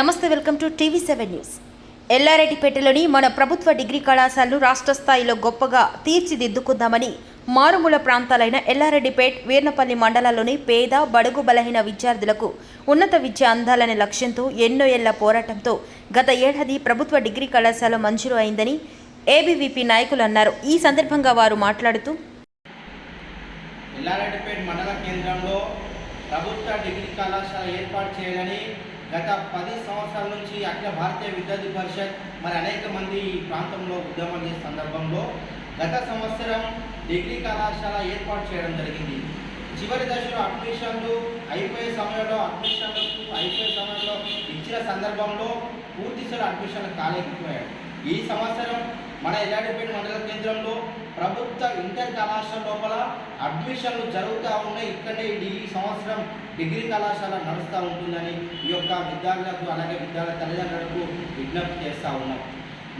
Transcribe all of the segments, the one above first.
నమస్తే welcome to TV seven news. ఎల్లారెడ్డిపేటలోని మన ప్రభుత్వ డిగ్రీ కళాశాలను రాష్ట్ర స్థాయిలో గొప్పగా తీర్చిదిద్దుకుందామని మారుమూల ప్రాంతాలైన ఎల్లారెడ్డిపేట్ వీర్నపల్లి మండలాల్లోని పేద బడుగు బలహీన విద్యార్థులకు ఉన్నత విద్య అందాలనే లక్ష్యంతో ఎన్నో ఏళ్ళ పోరాటంతో గత ఏడాది ప్రభుత్వ డిగ్రీ కళాశాల మంజూరు అయిందని ఏబీవీపీ నాయకులు అన్నారు. ఈ సందర్భంగా వారు మాట్లాడుతూ ఎల్లారెడ్డిపేట మండల కేంద్రంలో ప్రభుత్వ డిగ్రీ కళాశాల ఏర్పాటు చేయాలని గత పది సంవత్సరాల నుంచి అఖిల భారతీయ విద్యార్థి పరిషత్ మరి అనేక మంది ఈ ప్రాంతంలో ఉద్యమం చేసే సందర్భంలో గత సంవత్సరం డిగ్రీ కళాశాల ఏర్పాటు చేయడం జరిగింది. చివరి దశలో అడ్మిషన్లు అయిపోయే సమయంలో అడ్మిషన్లకు అయిపోయే సమయంలో ఇచ్చిన సందర్భంలో పూర్తి అడ్మిషన్లు కాలేకపోయాడు ఈ సంవత్సరం మన ఎల్లాడిపేట మండల కేంద్రంలో ప్రభుత్వ ఇంటర్ కళాశాల లోపల అడ్మిషన్లు జరుగుతూ ఉన్నాయి. ఇక్కడే ఈ సంవత్సరం డిగ్రీ కళాశాల నడుస్తూ ఉంటుందని ఈ యొక్క విద్యార్థులకు అలాగే విద్యార్థుల తల్లిదండ్రులకు విజ్ఞప్తి చేస్తూ ఉన్నాం.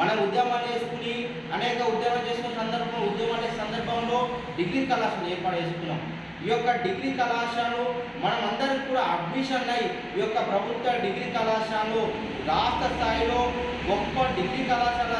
మనం ఉద్యమాలు చేసుకుని అనేక ఉద్యమాలు చేసుకున్న సందర్భంలో ఉద్యమాలు సందర్భంలో డిగ్రీ కళాశాల ఏర్పాటు చేసుకున్నాం. ఈ యొక్క డిగ్రీ కళాశాలలో మనం అందరం కూడా అడ్మిషన్ అయి ఈ యొక్క ప్రభుత్వ డిగ్రీ కళాశాలలో రాష్ట్ర స్థాయిలో గొప్ప డిగ్రీ కళాశాల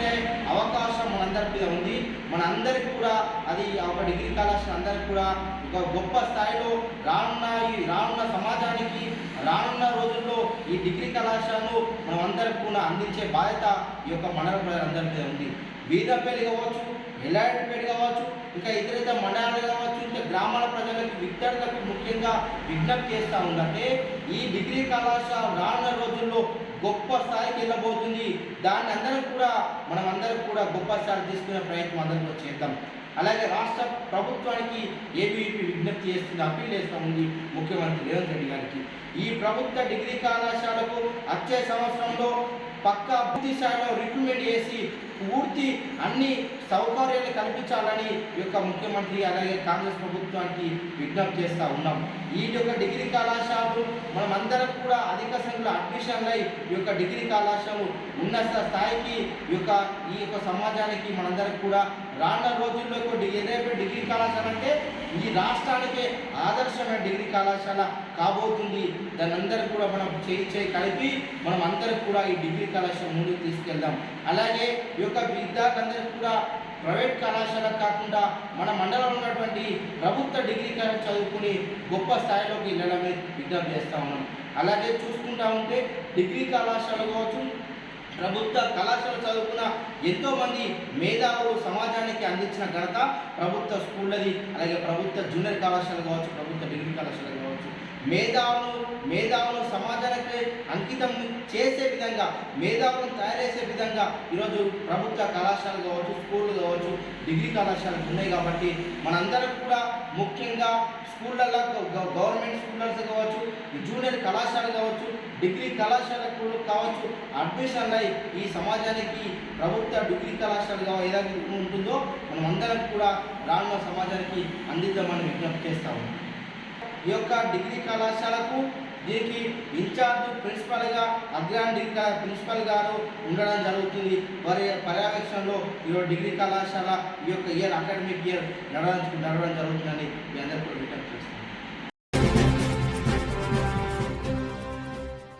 తీర్చిదిద్దుకునే అవకాశం మనందరి మీద ఉంది. మనందరికి కూడా అది ఒక డిగ్రీ కళాశాల అందరికి కూడా ఒక గొప్ప స్థాయిలో రానున్న ఈ రానున్న సమాజానికి రానున్న రోజుల్లో ఈ డిగ్రీ కళాశాలను మనం అందరికి కూడా అందించే బాధ్యత ఈ యొక్క మండల ప్రజలందరి మీద ఉంది. వీధపల్లి కావచ్చు ఎల్లారెడ్డిపేట కావచ్చు? ఇంకా ఇతర ఇతర మండలాలు కావచ్చు ఇంకా గ్రామాల ప్రజలకు విద్యార్థులకు ముఖ్యంగా విజ్ఞప్తి చేస్తూ ఉందంటే ఈ డిగ్రీ కళాశాల రానున్న రోజుల్లో గొప్ప స్థాయికి వెళ్ళబోతుంది. దాన్ని అందరం కూడా మనం అందరం కూడా గొప్ప స్థాయి తీసుకునే ప్రయత్నం అందరం చేద్దాం. అలాగే రాష్ట్ర ప్రభుత్వానికి ఏబీవీపీ విజ్ఞప్తి చేస్తుంది అప్పీల్ చేస్తూ ఉంది ముఖ్యమంత్రి రేవంత్ రెడ్డి గారికి. ఈ ప్రభుత్వ డిగ్రీ కళాశాలకు వచ్చే సంవత్సరంలో పక్కా పూర్తి స్థాయిలో రిక్రూట్మెంట్ చేసి పూర్తి అన్ని సౌకర్యాలు కల్పించాలని ఈ యొక్క ముఖ్యమంత్రి అలాగే కాంగ్రెస్ ప్రభుత్వానికి విజ్ఞప్తి చేస్తూ ఉన్నాం. ఈ యొక్క డిగ్రీ కళాశాలలు మనమందరం కూడా అధిక సంఖ్యలో అడ్మిషన్లై అయి ఈ యొక్క డిగ్రీ కళాశాలలు ఉన్నత స్థాయికి ఈ యొక్క ఈ యొక్క సమాజానికి మనందరం కూడా రాన్న రోజుల్లో ఏదైతే డిగ్రీ కళాశాల అంటే ఈ రాష్ట్రానికే ఆదర్శమైన డిగ్రీ కళాశాల కాబోతుంది. దాని అందరూ కూడా మనం చేయి చేయి కలిపి మనం అందరం కూడా ఈ డిగ్రీ కళాశాల ముందుకు తీసుకెళ్దాం. అలాగే ఈ యొక్క విద్యార్థులందరికీ కూడా ప్రైవేట్ కళాశాల కాకుండా మన మండలంలో ఉన్నటువంటి ప్రభుత్వ డిగ్రీ కళాశాల చదువుకుని గొప్ప స్థాయిలోకి వెళ్ళడమే విజ్ఞప్తి చేస్తూ ఉన్నాం అలాగే చూసుకుంటా ఉంటే డిగ్రీ కళాశాల కావచ్చు ప్రభుత్వ కళాశాల చదువుకున్న ఎంతో మంది మేధావులు సమాజానికి అందించిన ఘనత ప్రభుత్వ స్కూళ్ళది అలాగే ప్రభుత్వ జూనియర్ కళాశాల కావచ్చు ప్రభుత్వ డిగ్రీ కళాశాల కావచ్చు. మేధావులు మేధావులు సమాజానికి అంకితం చేసే విధంగా మేధావులను తయారు చేసే విధంగా ఈరోజు ప్రభుత్వ కళాశాలలు కావచ్చు స్కూళ్ళు కావచ్చు డిగ్రీ కళాశాలలు ఉన్నాయి కాబట్టి మనందరం కూడా ముఖ్యంగా స్కూళ్ళల్లో గవర్నమెంట్ స్కూళ్ళస్ కావచ్చు జూనియర్ కళాశాల కావచ్చు డిగ్రీ కళాశాలకు కావచ్చు. అడ్మిషన్ అయి ఈ సమాజానికి ప్రభుత్వ డిగ్రీ కళాశాలగా ఏదైతే ఉంటుందో మనం అందరం కూడా రానున్న సమాజానికి అందిద్దామని విజ్ఞప్తి చేస్తాము ఈ యొక్క డిగ్రీ కళాశాలకు దీనికి ఇన్ఛార్జ్ ప్రిన్సిపల్గా అగ్రాన్ డిగ్రీ ప్రిన్సిపల్ గారు ఉండడం జరుగుతుంది. వారి పర్యవేక్షణలో ఈ డిగ్రీ కళాశాల ఈ యొక్క ఇయర్ అకాడమిక్ ఇయర్ నడవడం నడవడం జరుగుతుందని మీ అందరికీ కూడా విజ్ఞప్తి చేస్తాను